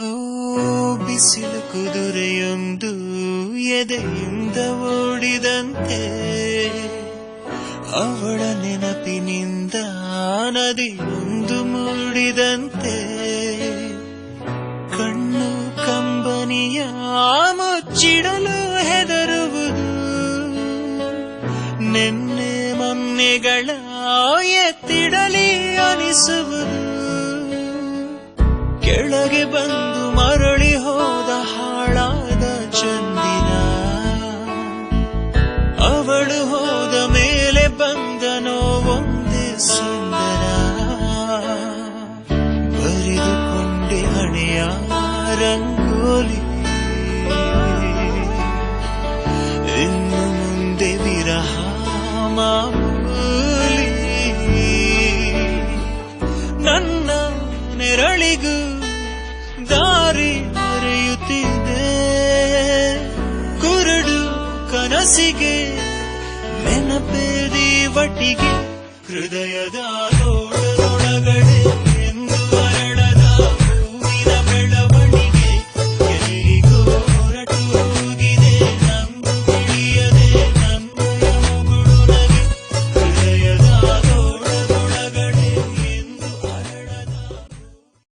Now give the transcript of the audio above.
ಓ ಬಿಸಿಲು ಕುದುರೆಯೊಂದು ಎದೆಯಿಂದ ಓಡಿದಂತೆ. ಅವಳ ನೆನಪಿನಿಂದ ನದಿಯೊಂದು ಮೂಡಿದಂತೆ. ಕಣ್ಣು ಕಂಬನಿಯ ಮುಚ್ಚಿಡಲು ಹೆದರುವುದು. ನೆನ್ನೆ ಮೊನ್ನೆಗಳ ಎತ್ತಿಡಲಿ ಅನಿಸುವುದು. ಕೆಳಗೆ ಬಂದು ಮರಳಿ ಹೋದ ಹಾಳಾದ ಚಂದಿನ. ಅವಳು ಹೋದ ಮೇಲೆ ಬಂದನೋ ಒಂದೇ ಸುಂದರ. ಬರೆದುಕೊಂಡೆ ಹಣೆಯ ರಂಗೋಲಿ. ಇನ್ನು ಮುಂದೆ ವಿರಹ ಮಾಮೂಲಿ. ನನ್ನ ನೆರಳಿಗೂ ದಾರಿ ಮರೆಯುತ್ತಿದ್ದೆ ಕುರುಡು ಕನಸಿಗೆ ನೆನಪೇದಿ ಒಟ್ಟಿಗೆ ಹೃದಯದ